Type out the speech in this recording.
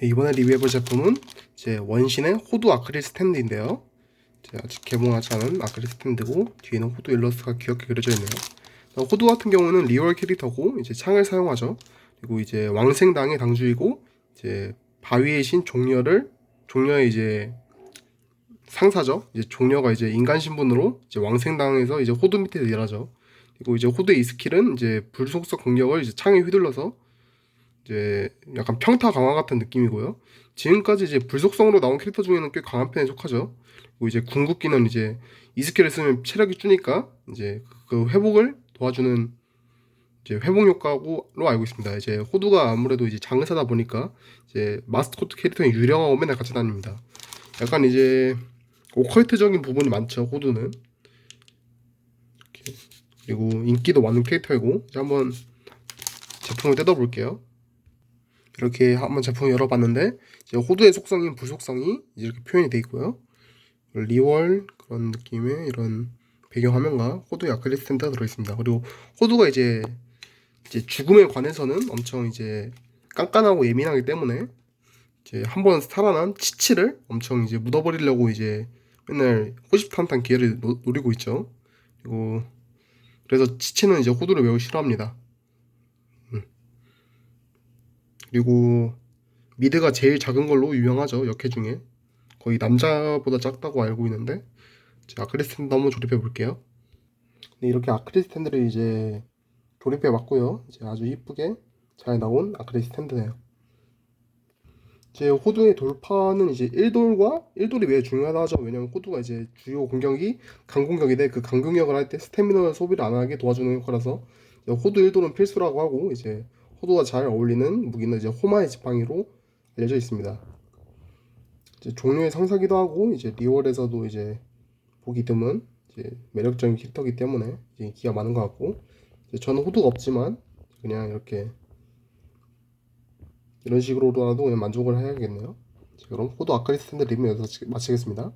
네, 이번에 리뷰해볼 제품은 이제 원신의 호두 아크릴 스탠드인데요. 아직 개봉하지 않은 아크릴 스탠드고 뒤에는 호두 일러스트가 귀엽게 그려져 있네요. 어, 호두 같은 경우는 리얼 캐릭터고 이제 창을 사용하죠. 그리고 이제 왕생당의 당주이고 이제 바위의 신 종려를 종려의 이제 상사죠. 이제 종려가 이제 인간 신분으로 이제 왕생당에서 이제 호두 밑에서 일하죠. 그리고 이제 호두의 이 스킬은 이제 불속성 공격을 이제 창에 휘둘러서 이제 약간 평타 강화 같은 느낌이고요. 지금까지 이제 불속성으로 나온 캐릭터 중에는 꽤 강한 편에 속하죠. 그리고 이제 궁극기는 이제 이 스킬을 쓰면 체력이 주니까 이제 그 회복을 도와주는 이제 회복 효과로 알고 있습니다. 이제 호두가 아무래도 이제 장사다 보니까 이제 마스코트 캐릭터의 유령하고 맨날 같이 다닙니다. 약간 이제 오컬트적인 부분이 많죠. 호두는 이렇게. 그리고 인기도 많은 캐릭터이고 이제 한번 제품을 뜯어볼게요. 이렇게 한번 제품을 열어봤는데 이제 호두의 속성인 불속성이 이제 이렇게 표현이 돼 있고요. 리월 그런 느낌의 이런 배경 화면과 호두의 아크릴 스탠드가 들어있습니다. 그리고 호두가 이제 이제 죽음에 관해서는 엄청 이제 깐깐하고 예민하기 때문에 이제 한 번 살아난 치치를 엄청 이제 묻어버리려고 이제 맨날 호시탐탐 기회를 노, 노리고 있죠. 그리고 그래서 치치는 이제 호두를 매우 싫어합니다. 그리고 미드가 제일 작은 걸로 유명하죠 역해 중에. 거의 남자보다 작다고 알고 있는데. 자, 아크릴 스탠드 한번 조립해 볼게요. 네, 이렇게 아크릴 스탠드를 이제 조립해 봤고요. 이제 아주 이쁘게 잘 나온 아크릴 스탠드네요. 이제 호두의 돌파는 이제 1돌과 1돌이 왜 중요하다 하죠. 왜냐면 호두가 이제 주요 공격이 강공격인데 그 강공격을 할 때 스태미너 소비를 안 하게 도와주는 효과라서 호두 1돌은 필수라고 하고 이제 호두가 잘 어울리는 무기는 이제 호마의 지팡이로 알려져 있습니다. 이제 종류의 상사기도 하고 이제 리월에서도 이제 보기 드문 이제 매력적인 캐릭터이기 때문에 이제 인기가 많은 것 같고 저는 호두가 없지만 그냥 이렇게 이런 식으로라도 그냥 만족을 해야겠네요. 자, 그럼 호두 아크릴 스탠드 리뷰 여기서 마치겠습니다.